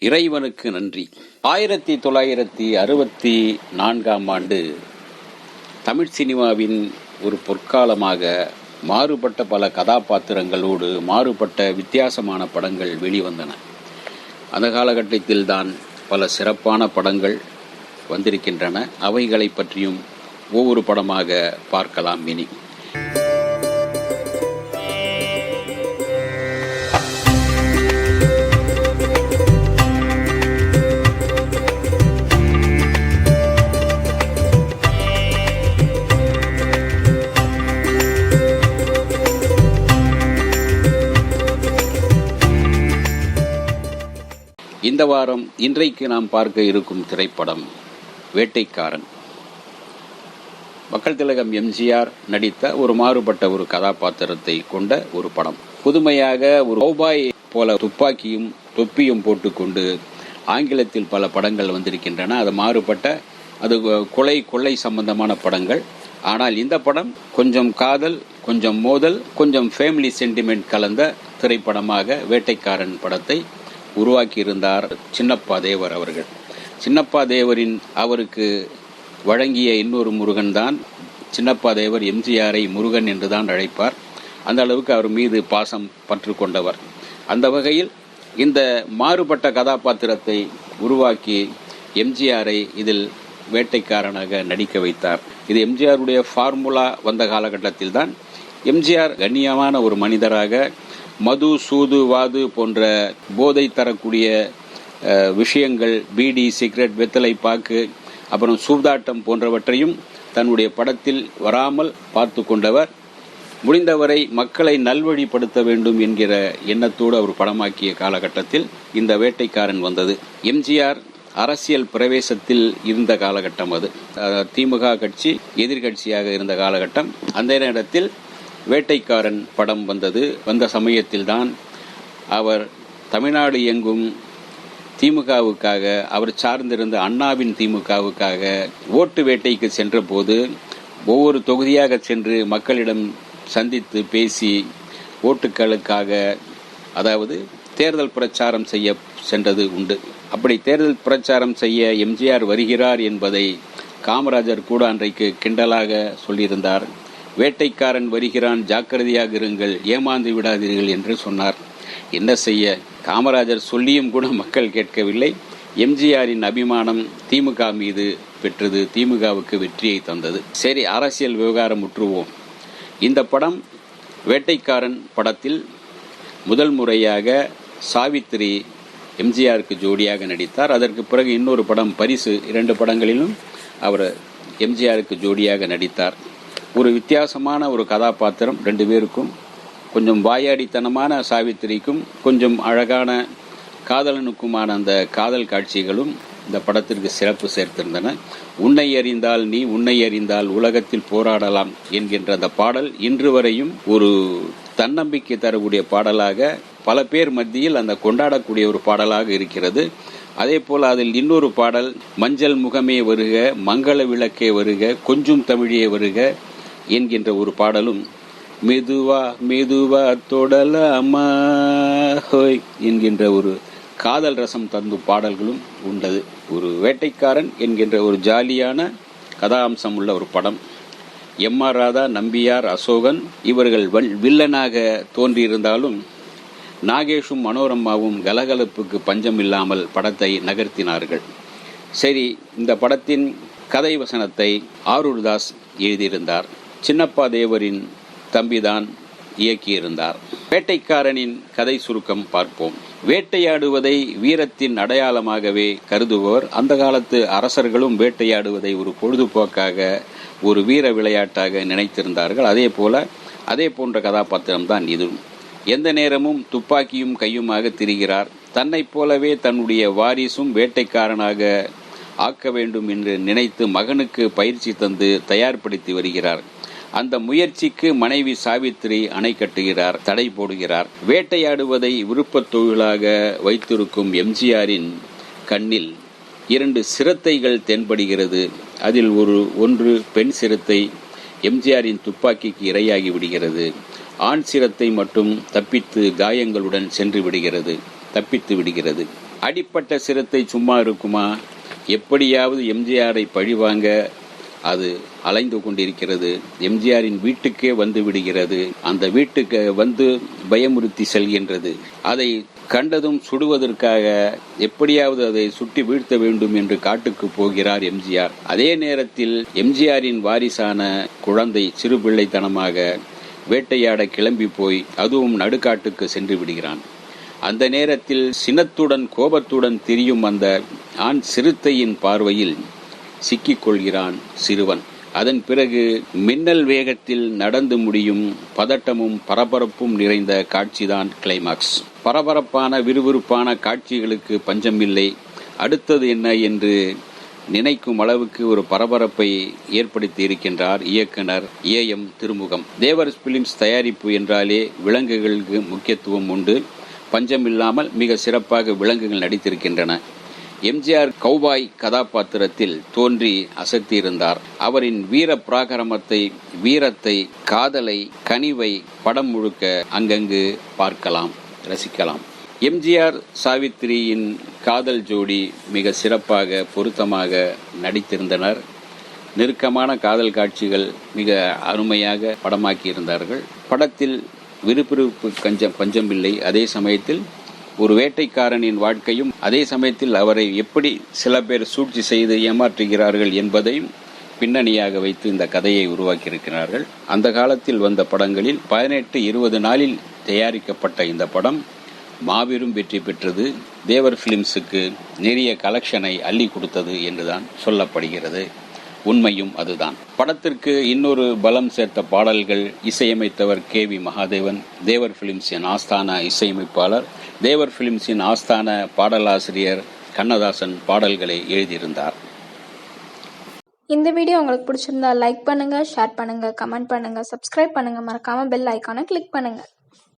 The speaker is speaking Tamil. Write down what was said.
இறைவனுக்கு நன்றி. ஆயிரத்தி தொள்ளாயிரத்தி அறுபத்தி நான்காம் ஆண்டு தமிழ் சினிமாவின் ஒரு பொற்காலமாக மாறுபட்ட பல கதாபாத்திரங்களோடு மாறுபட்ட வித்தியாசமான படங்கள் வெளிவந்தன. அந்த காலகட்டத்தில்தான் பல சிறப்பான படங்கள் வந்திருக்கின்றன. அவைகளை பற்றியும் ஒவ்வொரு படமாக பார்க்கலாம் இனி. இந்த வாரம் இன்றைக்கு நாம் பார்க்க இருக்கும் திரைப்படம் வேட்டைக்காரன். மக்கள் திலகம் எம்ஜிஆர் நடித்த ஒரு மாறுபட்ட ஒரு கதாபாத்திரத்தை கொண்ட ஒரு படம். புதுமையாக ஒரு ரூபாய் போல துப்பாக்கியும் தொப்பியும் போட்டுக்கொண்டு ஆங்கிலத்தில் பல படங்கள் வந்திருக்கின்றன. அது மாறுபட்ட அது கொலை கொள்ளை சம்பந்தமான படங்கள். ஆனால் இந்த படம் கொஞ்சம் காதல் கொஞ்சம் மோதல் கொஞ்சம் ஃபேமிலி சென்டிமெண்ட் கலந்த திரைப்படமாக வேட்டைக்காரன் படத்தை உருவாக்கியிருந்தார் சின்னப்பா தேவர் அவர்கள். சின்னப்பா தேவரின் அவருக்கு வழங்கிய இன்னொரு முருகன் தான் சின்னப்பா தேவர் எம்ஜிஆரை முருகன் என்று தான் அழைப்பார். அந்த அளவுக்கு அவர் மீது பாசம் பற்று கொண்டவர். அந்த வகையில் இந்த மாறுபட்ட கதாபாத்திரத்தை உருவாக்கி எம்ஜிஆரை இதில் வேட்டைக்காரனாக நடிக்க வைத்தார். இது எம்ஜிஆருடைய ஃபார்முலா வந்த காலகட்டத்தில் தான் எம்ஜிஆர் கண்ணியமான ஒரு மனிதராக மது சூது வாது போன்ற போதை தரக்கூடிய விஷயங்கள் பீடி சிகரெட் வெத்தலை பாக்கு அப்புறம் சூதாட்டம் போன்றவற்றையும் தன்னுடைய படத்தில் வராமல் பார்த்து கொண்டவர். முடிந்தவரை மக்களை நல்வழிப்படுத்த வேண்டும் என்கிற எண்ணத்தோடு அவர் படமாக்கிய காலகட்டத்தில் இந்த வேட்டைக்காரன் வந்தது. எம்ஜிஆர் அரசியல் பிரவேசத்தில் இருந்த காலகட்டம் அது. திமுக கட்சி எதிர்கட்சியாக இருந்த காலகட்டம். அந்த நேரத்தில் வேட்டைக்காரன் படம் வந்தது. வந்த சமயத்தில்தான் அவர் தமிழ்நாடு எங்கும் திமுகவுக்காக அவர் சார்ந்திருந்த அண்ணாவின் திமுகவுக்காக ஓட்டு வேட்டைக்கு சென்றபோது ஒவ்வொரு தொகுதியாக சென்று மக்களிடம் சந்தித்து பேசி ஓட்டுக்களுக்காக அதாவது தேர்தல் பிரச்சாரம் செய்ய சென்றது உண்டு. அப்படி தேர்தல் பிரச்சாரம் செய்ய எம்ஜிஆர் வருகிறார் என்பதை காமராஜர் கூட அன்றைக்கு கிண்டலாக சொல்லியிருந்தார். வேட்டைக்காரன் வருகிறான் ஜாக்கிரதையாக இருங்கள் ஏமாந்து விடாதீர்கள் என்று சொன்னார். என்ன செய்ய? காமராஜர் சொல்லியும் கூட மக்கள் கேட்கவில்லை. எம்ஜிஆரின் அபிமானம் திமுக மீது பெற்றது திமுகவுக்கு வெற்றியை தந்தது. சரி அரசியல் விவகாரம் முற்றுவோம் இந்த படம் வேட்டைக்காரன் படத்தில் முதல் முறையாக சாவித்திரி எம்ஜிஆருக்கு ஜோடியாக நடித்தார். அதற்கு பிறகு இன்னொரு படம் பரிசு இரண்டு படங்களிலும் அவர் எம்ஜிஆருக்கு ஜோடியாக நடித்தார். ஒரு வித்தியாசமான ஒரு கதாபாத்திரம் ரெண்டு பேருக்கும் கொஞ்சம் வாயாடித்தனமான சாவித்திரிக்கும் கொஞ்சம் அழகான காதலனுக்குமான அந்த காதல் காட்சிகளும் இந்த படத்திற்கு சிறப்பு சேர்த்திருந்தன. உன்னை அறிந்தால் நீ உன்னை அறிந்தால் உலகத்தில் போராடலாம் என்கின்ற அந்த பாடல் இன்று வரையும் ஒரு தன்னம்பிக்கை தரக்கூடிய பாடலாக பல பேர் மத்தியில் அந்த கொண்டாடக்கூடிய ஒரு பாடலாக இருக்கிறது. அதே போல் அதில் இன்னொரு பாடல் மஞ்சள் முகமே வருக மங்கள விளக்கே வருக கொஞ்சம் தமிழே வருக என்கின்ற ஒரு பாடலும் மெதுவா மெதுவா தொடலாமா ஹோய் என்கின்ற ஒரு காதல் ரசம் தந்து பாடல்களும் உண்டது. ஒரு வேட்டைக்காரன் என்கின்ற ஒரு ஜாலியான கதாம்சம் உள்ள ஒரு படம். எம் ஆர் ராதா நம்பியார் அசோகன் இவர்கள் வல்- வில்லனாக தோன்றியிருந்தாலும் நாகேஷும் மனோரமாவும் கலகலப்புக்கு பஞ்சம் இல்லாமல் படத்தை நகர்த்தினார்கள். சரி இந்த படத்தின் கதை வசனத்தை ஆரூர்தாஸ் எழுதியிருந்தார். சின்னப்பா தேவரின் தம்பிதான் இயக்கியிருந்தார். வேட்டைக்காரனின் கதை சுருக்கம் பார்ப்போம். வேட்டையாடுவதை வீரத்தின் அடையாளமாகவே கருதுபவர். அந்த காலத்து அரசர்களும் வேட்டையாடுவதை ஒரு பொழுதுபோக்காக ஒரு வீர விளையாட்டாக நினைத்திருந்தார்கள். அதே போல அதே போன்ற கதாபாத்திரம்தான் இது இதுவும். எந்த நேரமும் துப்பாக்கியும் கையுமாக திரிகிறார். தன்னைப் போலவே தன்னுடைய வாரிசும் வேட்டைக்காரனாக ஆக்க வேண்டும் என்று நினைத்து மகனுக்கு பயிற்சி தந்து தயார்படுத்தி வருகிறார். அந்த முயற்சிக்கு மனைவி சாவித்திரி அணை கட்டுகிறார் தடை போடுகிறார். வேட்டையாடுவதை விருப்பத் தொழிலாக வைத்திருக்கும் எம்ஜிஆரின் கண்ணில் இரண்டு சிரத்தைகள் தென்படுகிறது. அதில் ஒரு ஒன்று பெண் சிரத்தை எம்ஜிஆரின் துப்பாக்கிக்கு இரையாகி விடுகிறது. ஆண் சிரத்தை மட்டும் தப்பித்து காயங்களுடன் சென்று விடுகிறது தப்பித்து விடுகிறது. அடிப்பட்ட சிரத்தை சும்மா இருக்குமா? எப்படியாவது எம்ஜிஆரை பழிவாங்க அது அலைந்து கொண்டிருக்கிறது. எம்ஜிஆரின் வீட்டுக்கே வந்து விடுகிறது. அந்த வீட்டுக்கு வந்து பயமுறுத்தி செல்கின்றது. அதை கண்டதும் சுடுவதற்காக எப்படியாவது அதை சுட்டி வீழ்த்த வேண்டும் என்று காட்டுக்கு போகிறார் எம்ஜிஆர். அதே நேரத்தில் எம்ஜிஆரின் வாரிசான குழந்தை சிறுபிள்ளைத்தனமாக வேட்டையாட கிளம்பி போய் அதுவும் நடுக்காட்டுக்கு சென்று விடுகிறான். அந்த நேரத்தில் சினத்துடன் கோபத்துடன் திரியும் அந்த ஆண் சிறுத்தையின் பார்வையில் சிக்கிக் கொள்கிறான் சிறுவன். அதன் பிறகு மின்னல் வேகத்தில் நடந்து முடியும் பதட்டமும் பரபரப்பும் நிறைந்த காட்சிதான் கிளைமாக்ஸ் பரபரப்பான விறுவிறுப்பான காட்சிகளுக்கு பஞ்சமில்லை. அடுத்தது என்ன என்று நினைக்கும் அளவுக்கு ஒரு பரபரப்பை ஏற்படுத்தி இருக்கின்றார் இயக்குனர் A M Thirumugam. Thevar films தயாரிப்பு என்றாலே விலங்குகளுக்கு முக்கியத்துவம் உண்டு. பஞ்சமில்லாமல் மிக சிறப்பாக விலங்குகள் நடித்திருக்கின்றன. எம்ஜிஆர் கௌபாய் கதாபாத்திரத்தில் தோன்றி அசத்தியிருந்தார். அவரின் வீர பிராகரமத்தை வீரத்தை காதலை கனிவை படம் முழுக்க அங்கங்கு பார்க்கலாம் ரசிக்கலாம். எம்ஜிஆர் சாவித்திரியின் காதல் ஜோடி மிக சிறப்பாக பொருத்தமாக நடித்திருந்தனர். நெருக்கமான காதல் காட்சிகள் மிக அருமையாக படமாக்கியிருந்தார்கள். படத்தில் விறுவிறுப்பு கஞ்சம் பஞ்சமில்லை. அதே சமயத்தில் ஒரு வேட்டைக்காரனின் வாழ்க்கையும் அதே சமயத்தில் அவரை எப்படி சில பேர் சூழ்ச்சி செய்து ஏமாற்றுகிறார்கள் என்பதையும் பின்னணியாக வைத்து இந்த கதையை உருவாக்கியிருக்கிறார்கள். அந்த காலத்தில் வந்த படங்களில் பதினெட்டு இருபது நாளில் தயாரிக்கப்பட்ட இந்த படம் மாபெரும் வெற்றி பெற்றது. தேவர் ஃபிலிம்ஸுக்கு நிறைய கலெக்ஷனை அள்ளி கொடுத்தது என்றுதான் சொல்லப்படுகிறது. உண்மையும் அதுதான். படத்திற்கு இன்னொரு பலம் சேர்த்த பாடல்கள் இசையமைத்தவர் கே வி மகாதேவன் தேவர் பிலிம்ஸின் ஆஸ்தான இசையமைப்பாளர் தேவர் பிலிம்ஸின் ஆஸ்தான பாடலாசிரியர் கண்ணதாசன் பாடல்களை எழுதியிருந்தார். இந்த வீடியோ உங்களுக்கு பிடிச்சிருந்தா லைக் பண்ணுங்க ஷேர் பண்ணுங்க கமெண்ட் பண்ணுங்க சப்ஸ்கிரைப் பண்ணுங்க. மறக்காம பெல் ஐக்கானை கிளிக் பண்ணுங்க.